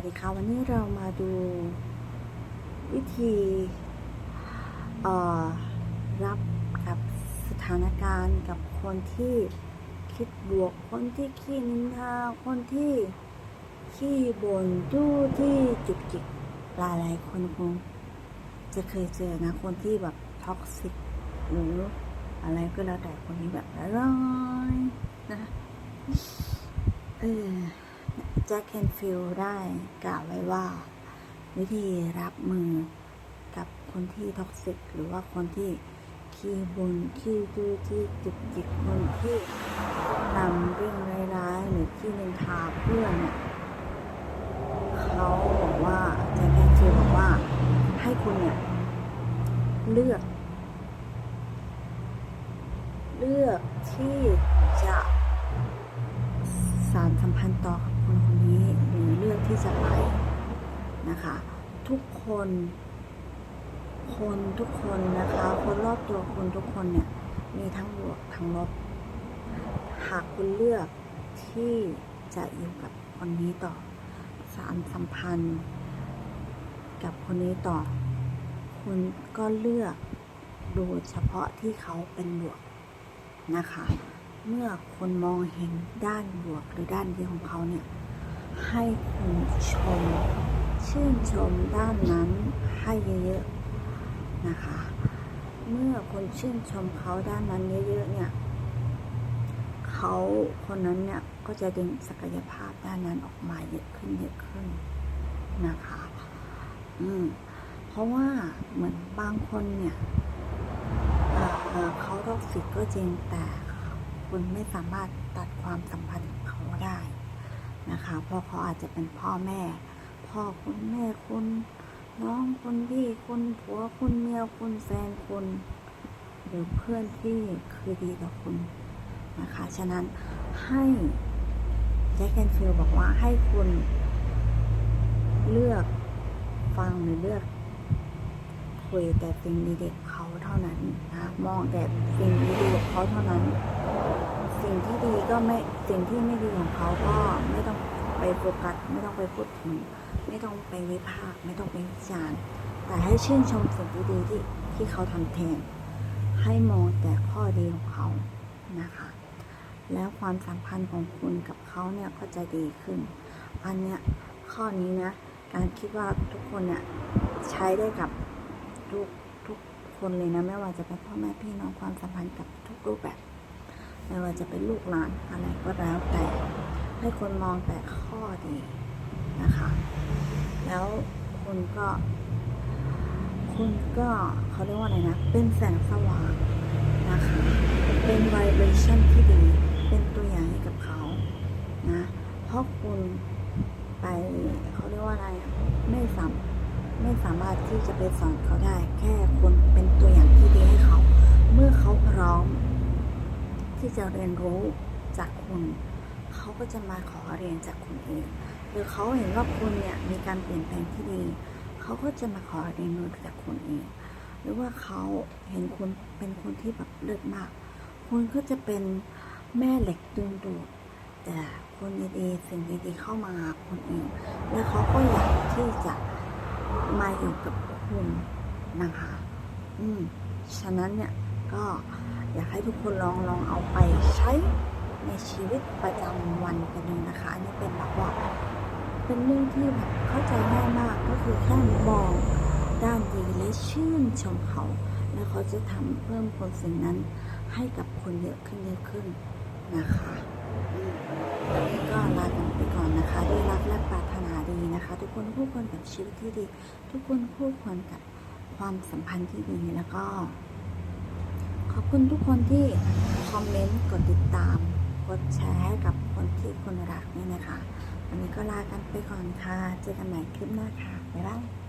วัสดีค่ะวันนี้เรามาดูวิธีรับกับสถานการณ์กับคนที่คิดบวก คนที่ขี้นินทาคนที่ขี้บ่นดู้ที่จุกจิกหลายหลายคนคงจะเคยเจอนะคนที่แบบท็อกซิกหรืออะไรก็แล้วแต่คนนี้แบบร้ายนะเออ จ็คเคนฟิลได้กล่าวไว้ว่า วิธีรับมือกับคนที่ท็อกซิกหรือว่าคนที่ขี้บน่นขี้ดื้อที่จุกจิกคนที่นำเรื่องร้ายๆหรือที่นินทาเพื่อนเนี่ยเขาบอกว่าแจ็คเคนฟิลบอกว่าให้คุณเนี่ยเลือก เลือกที่จะสารสัมพันธ์ต่อ คนคนนี้หรือเลือกที่จะไปนะคะ ทุกคน คนทุกคนนะคะ คนรอบตัวคุณทุกคนเนี่ยมีทั้งบวกทั้งลบ หากคุณเลือกที่จะอยู่กับคนนี้ต่อสารสัมพันธ์ กับคนนี้ต่อ คุณก็เลือกดูเฉพาะที่เขาเป็นบวกนะคะ เมื่อคนมองเห็นด้านบวกหรือด้านดีของเขาเนี่ย ให้คุณชม ชื่นชมด้านนั้นให้เยอะๆนะคะ เมื่อคนชื่นชมเขาด้านนั้นเยอะๆเนี่ย เขาคนนั้นเนี่ยก็จะดึงศักยภาพด้านนั้นออกมาเยอะขึ้นเยอะขึ้นนะคะ อืม เพราะว่าเหมือนบางคนเนี่ยเอ่อเอ่อเขาท็อกซิกก็จริงแต่ คุณไม่สามารถตัดความสัมพันธ์กับเขาได้นะคะ เพราะเขาอาจจะเป็นพ่อแม่ พ่อคุณแม่คุณน้องคุณพี่คุณผัวคุณเมียคุณแฟนคุณหรือเพื่อนที่คือดีกับคุณนะคะ ฉะนั้นให้แจ็คแอนฟิลบอกว่าให้คุณเลือกฟังหรือเลือกคุยแต่สิ่งดีๆเขาเท่านั้นนะมองแต่สิ่งดีๆเขาเท่านั้น สิ่งที่ดีก็ไม่สิ่งที่ไม่ดีของเขาก็ไม่ต้องไปโฟกัสไม่ต้องไปพูดถึง ไม่ต้องไปวิพากษ์ไม่ต้องไปวิจารณ์แต่ให้ชื่นชมสิ่งที่ดีที่ที่เขาทำแทน ให้มองแต่ข้อดีของเขานะคะ แล้วความสัมพันธ์ของคุณกับเขาเนี่ยก็จะดีขึ้น อันเนี้ยข้อนี้นะ การคิดว่าทุกคนเนี่ยใช้ได้กับทุกทุกคนเลยนะไม่ว่าจะเป็นพ่อแม่พี่น้องความสัมพันธ์กับทุกรูปแบบ ไม่ว่าจะเป็นลูกหลานอะไรก็แล้วแต่ให้คนมองแต่ข้อดีนะคะ แล้วคุณก็ คุณก็เขาเรียกว่าอะไรนะ เป็นแสงสว่างนะคะ เป็นไวเบรชั่นที่ดี เป็นตัวอย่างให้กับเขานะ เพราะคุณไปเขาเรียกว่าอะไรไม่สามไม่สามารถที่จะไปสอนเขาได้ แค่คุณเป็นตัวอย่างที่ดีให้เขา เมื่อเขาพร้อม ที่จะเรียนรู้จากคุณ เขาก็จะมาขอเรียนจากคุณเอง หรือเขาเห็นว่าคุณเนี่ยมีการเปลี่ยนแปลงที่ดี เขาก็จะมาขอเรียนรู้จากคุณเอง หรือว่าเขาเห็นคุณเป็นคนที่แบบเลิศมาก คุณก็จะเป็นแม่เหล็กดึงดูดแต่คนดีๆสิ่งดีๆเข้ามาหาคุณเองและเขาก็อยากที่จะมาอยู่กับคุณนะคะ อืม ฉะนั้นเนี่ยก็ อยากให้ทุกคนลองลองเอาไปใช้ในชีวิตประจำวันกันดูนะคะ อันนี้เป็นแบบว่าเป็นเรื่องที่แบบเข้าใจง่ายมากก็คือแค่มองด้านดีและชื่นชมเขา แล้วเขาจะทำเพิ่มคนสิ่งนั้นให้กับคนเยอะขึ้นเยอะขึ้นนะคะวันนี้ก็ลากันไปก่อนนะคะด้วยรักและปรารถนาดีนะคะ ทุกคนคู่ควรกับชีวิตที่ดี ทุกคนคู่ควรกับความสัมพันธ์ที่ดีแล้วก็ อบคุณทุกคนที่คอมเมนต์กดติดตาม กดแชร์ให้กับคนที่คุณรักนี่นะคะ วันนี้ก็ลากันไปก่อนค่ะ เจอกันใหม่คลิปหน้าค่ะ บ๊ายบาย